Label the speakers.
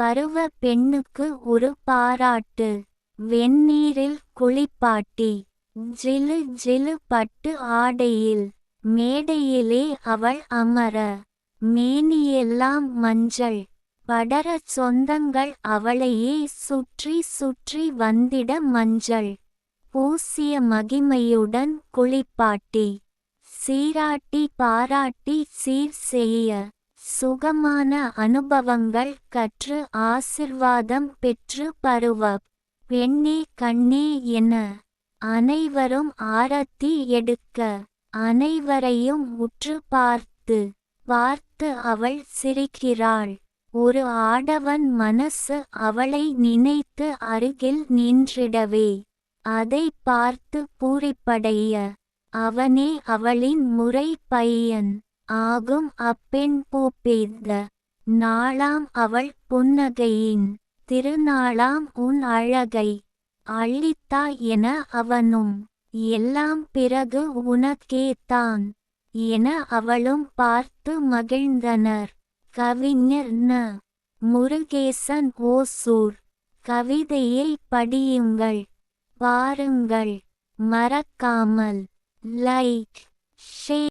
Speaker 1: பருவ பெண்ணுக்கு ஒரு பாராட்டு. வெந்நீரில் குளிப்பாட்டி. ஜிலு ஜிலு பட்டு ஆடையில். மேடையிலே அவள் அமர. மேனியெல்லாம் மஞ்சள். படர சொந்தங்கள் அவளையே சுற்றி சுற்றி வந்திட மஞ்சள். பூசிய மகிமையுடன் குளிப்பாட்டி. சீராட்டி பாராட்டி சீர் செய்ய. சுகமான அனுபவங்கள் கற்று ஆசிர்வாதம் பெற்று பருவ பெண்ணே கண்ணே என அனைவரும் ஆரத்தி எடுக்க அனைவரையும் உற்று பார்த்து பார்த்து அவள் சிரிக்கிறாள். ஒரு ஆடவன் மனசு அவளை நினைத்து அருகில் நின்றிடவே அதை பார்த்து பூரிப்படைய அவனே அவளின் முறை பையன். ஆகும் அப்பெண் பூப்பெய்த நாளாம் அவள் புன்னகையின் திருநாளாம் உன் அழகை அள்ளித்தா என அவனும் எல்லாம் பிறகு உனக்கேத்தான் என அவளும் பார்த்து மகிழ்ந்தனர். கவிஞர் ந. முருகேசன் ஓசூர். கவிதையை படியுங்கள். பாருங்கள். மறக்காமல். லைக் ஷே